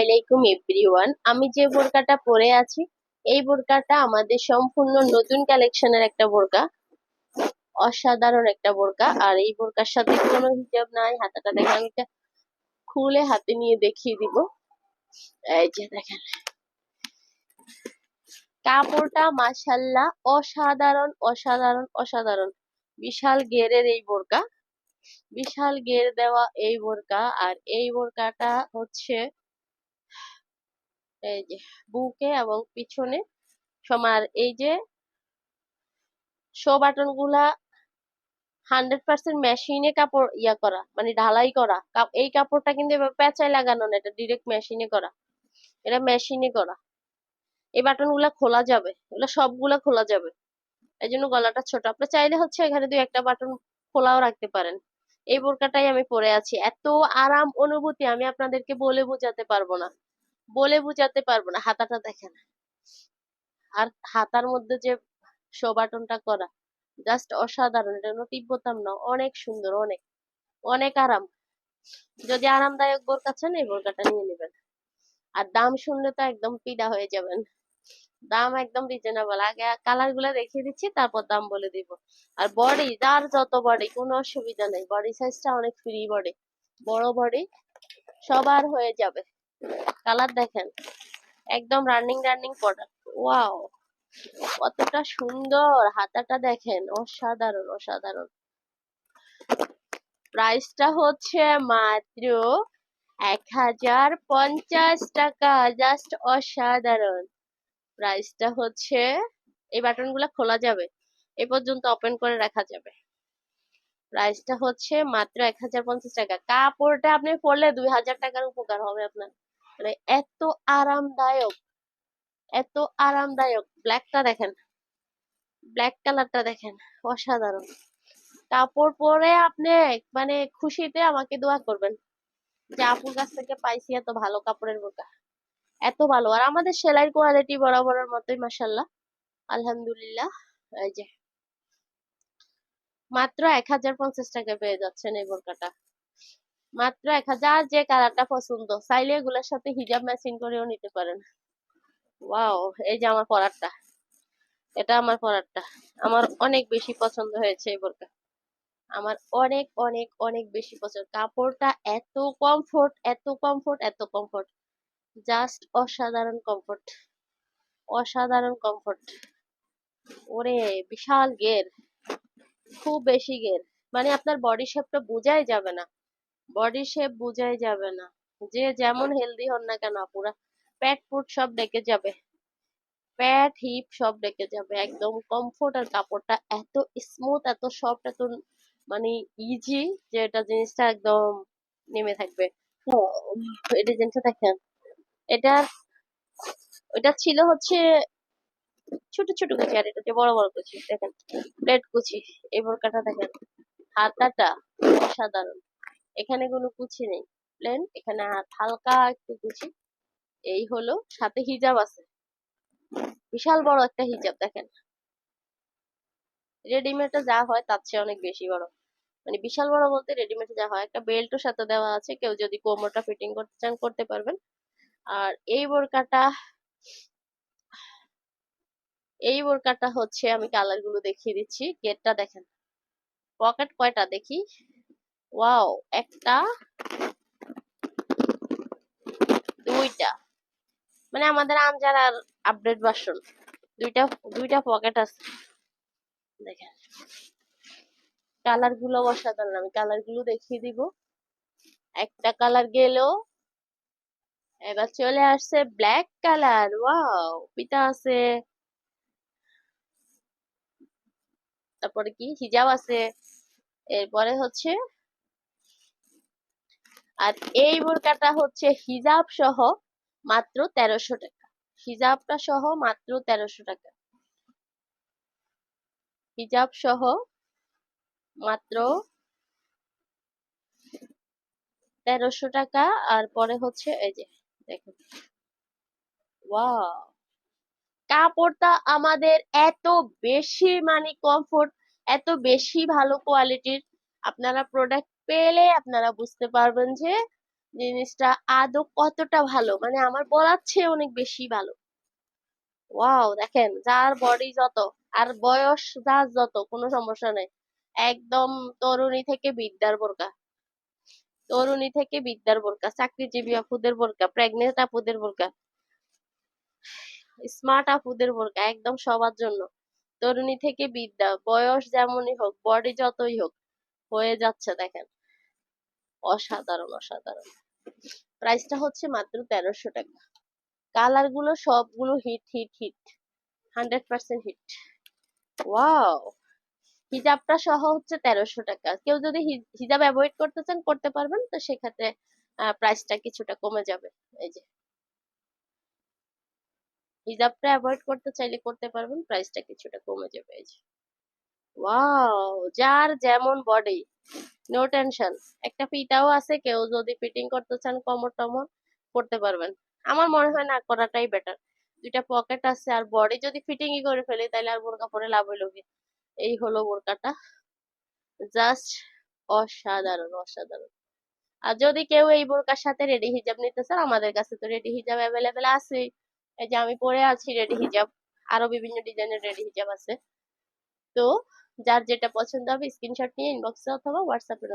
আলাইকুম এভরিওয়ান আমি যে বোরকাটা পরে আছি, এই বোরকাটা আমাদের সম্পূর্ণ নতুন কালেকশনের একটা বোরকা, অসাধারণ একটা বোরকা। আর এই বোরকার সাথে কোনো হিজাব নাই, হাতাটা দেখেন আমি এটা খুলে হাতে নিয়ে দেখিয়ে দিব। এই যে দেখেন। কাপড়টা মাশাল্লাহ অসাধারণ অসাধারণ অসাধারণ। বিশাল গেরের এই বোরকা, বিশাল গের দেওয়া এই বোরকা। আর এই বোরকাটা হচ্ছে এই যে বুকে এবং পিছনে সমার এই যে শো বাটনগুলা হান্ড্রেড পার্সেন্ট মেশিনে কাপড় ইয়া করা মানে ঢালাই করা। এই কাপড়টা কিন্তু এবার পেঁচায় লাগানো না, এটা ডিরেক্ট মেশিনে করা। এটা মেশিনে করা। এই বাটনগুলা খোলা যাবে, এগুলো সবগুলা খোলা যাবে। এই জন্য গলাটা ছোট। আপনি চাইলে হচ্ছে এখানে দুই একটা বাটন খোলাও রাখতে পারেন। এই বোরকাটাই আমি পরে আছি। এত আরাম অনুভূতি আমি আপনাদেরকে বলে বোঝাতে পারব না। বলে বোঝাতে পারব না, হাতাটা দেখেন। আর হাতার মধ্যে যে শো বাটনটা করা জাস্ট অসাধারণ, এটা কোনো তিব্বতাম না, অনেক সুন্দর, অনেক অনেক আরাম। যদি আরামদায়ক বোরকা চান, এই বোরকাটা নিয়ে নেবেন। আর দাম শুনলে তো একদম পিডা হয়ে যাবেন। দাম একদম রিজনেবল আগে কালারগুলা দেখিয়ে দিচ্ছি, তারপর দাম বলে দিব। আর বডি যার যত বডি কোনো অসুবিধা নেই। বডি সাইজটা অনেক ফ্রি বডি বড় বডি সবার হয়ে যাবে। কালার দেখেন, একদম রানিং রানিং প্রোডাক্ট ওয়াও কতটা সুন্দর হাতাটা দেখেন, অসাধারণ অসাধারণ। প্রাইসটা হচ্ছে মাত্র এক হাজার পঞ্চাশ টাকা জাস্ট অসাধারণ। প্রাইসটা হচ্ছে, এই বাটনগুলো খোলা যাবে, এ পর্যন্ত ওপেন করে রাখা যাবে। প্রাইসটা হচ্ছে মাত্র এক হাজার পঞ্চাশ টাকা। কাপড়টা আপনি পরলে দুই হাজার টাকার উপকার হবে আপনার। মানে এত আরামদায়ক এত আরামদায়ক। ব্ল্যাকটা দেখেন ব্ল্যাক কালারটা দেখেন, অসাধারণ। কাপড় পরে আপনি মানে খুশিতে আমাকে দোয়া করবেন যে আপুর কাছ থেকে পাইছি এত ভালো কাপড়ের বোকা এত ভালো। আর আমাদের সেলাইয়ের কোয়ালিটি বরাবরের মতোই মাসাল্লাহ আলহামদুলিল্লাহ, এই যে। মাত্র এক হাজার পঞ্চাশ টাকা পেয়ে যাচ্ছেন এই বোরকাটা। মাত্র এক হাজার যে কালারটা পছন্দ, চাইলে এগুলোর সাথে হিজাব ম্যাচিং করেও নিতে পারেন। ওয়াও এই যে আমার পরারটা। এটা আমার পরারটা। আমার অনেক বেশি পছন্দ হয়েছে এই বোরকা আমার অনেক অনেক অনেক বেশি পছন্দ। কাপড়টা এত কমফোর্ট এত কমফোর্ট এত কমফোর্ট জাস্ট অসাধারণ কমফোর্ট অসাধারণ কমফোর্ট ওরে, বিশাল গের খুব বেশি গের মানে আপনার বডি শেপটা বোঝাই যাবে না। বডি শেপ বোঝাই যাবে না। যে যেমন হেলদি হন না কেন পুরা প্যাট ফুট সব ডেকে যাবে। প্যাট হিপ সব ডেকে যাবে। একদম কমফোর্ট আর কাপড়টা এত স্মুথ এত সফট এত মানে ইজি যে এটা জিনিসটা একদম নেমে থাকবে। এটা জিনিসটা দেখেন, এটা ওটা ছিল হচ্ছে ছোট ছোট কুচি আর এটা হচ্ছে বড় বড় কুচি। দেখেন প্লেট কুচি। এই বোরকাটা দেখেন, হাতাটা অসাধারণ। এখানে কোনো কুচি নেই প্লেন এখানে হালকা একটু কুচি। এই হলো, সাথে হিজাব আছে। বিশাল বড় একটা হিজাব, দেখেন। রেডিমেডে যা হয় তার চেয়ে অনেক বেশি বড়। মানে বিশাল বড় বলতে রেডিমেডে যা হয়, একটা বেল্টও সাথে দেওয়া আছে, কেউ যদি কোমরটা ফিটিং করতে চান, করতে পারবেন। আর এই বোরকাটা এই বোরকাটা হচ্ছে, আমি কালারগুলো দেখিয়ে দিচ্ছি, গেটটা দেখেন। পকেট কয়টা দেখি? ওয়াও একটা, দুইটা। মানে আমাদের আনজার আর আপডেট ভার্সন দুইটা দুইটা পকেট আছে। দেখেন। কালারগুলো অসাধারণ। আমি কালারগুলো দেখিয়ে দিব। একটা কালার গেল। এবার চলে আসছে ব্ল্যাক কালার ওয়াও পিতা আছে। তারপরে কি? হিজাব আছে। এরপরে হচ্ছে আর এই বোরকাটা হচ্ছে হিজাব সহ মাত্র তেরোশো টাকা। হিজাবটা সহ মাত্র তেরোশো টাকা। হিজাব সহ মাত্র তেরোশো টাকা আর পরে হচ্ছে এই যে, দেখুন। কাপড়টা আমাদের এত বেশি মানে কমফোর্ট এত বেশি ভালো কোয়ালিটির আপনারা প্রোডাক্ট পেলে আপনারা বুঝতে পারবেন যে জিনিসটা আদৌ কতটা ভালো। মানে আমার বলার চেয়ে অনেক বেশি ভালো। ওয়াও, দেখেন, যার বডি যত, আর বয়স যার যত, কোনো সমস্যা নেই। একদম তরুণী থেকে বিদ্যার বোরকা। তরুণী থেকে বিদ্যার বোরকা, চাকরিজীবী আপুদের বোরকা প্রেগনেন্ট আপুদের বোরকা স্মার্ট আপুদের বোরকা, একদম সবার জন্য। তরুণী থেকে বিদ্যা বয়স যেমনই হোক বডি যতই হোক, হয়ে যাচ্ছে, দেখেন। অসাধারণ অসাধারণ। প্রাইসটা হচ্ছে মাত্র তেরোশো টাকা। কালারগুলো সবগুলো hit hit hit hundred percent hit wow হিজাবটা সহ হচ্ছে তেরোশো টাকা। কেউ যদি হিজাব অ্যাভয়েড করতে চান, করতে পারবেন। তো সেক্ষেত্রে প্রাইসটা কিছুটা কমে যাবে। এই যে। হিজাবটা অ্যাভয়েড করতে চাইলে করতে পারবেন। প্রাইসটা কিছুটা কমে যাবে। এই যে। ওয়াও যার যেমন বডি নো টেনশন একটা ফিতাও আছে, কেউ যদি ফিটিং করতে চান, কমর টমর করতে পারবেন। আমার মনে হয় না, করাটাই বেটার দুইটা পকেট আছে, আর বডি যদি ফিটিংই করে ফেলি তাহলে আর বোরকা পরে লাভ হইল কি? এই হলো বোরকাটা। জাস্ট অসাধারণ অসাধারণ। আর যদি কেউ এই বোরকার সাথে রেডি হিজাব নিতে চান আমাদের কাছে তো রেডি হিজাব অ্যাভেলেবেল আছে। এই যে আমি পরে আছি রেডি হিজাব আরও বিভিন্ন ডিজাইনের রেডি হিজাব আছে। তো যার যেটা পছন্দ হবে স্ক্রিনশট নিয়ে ইনবক্সে অথবা হোয়াটসঅ্যাপে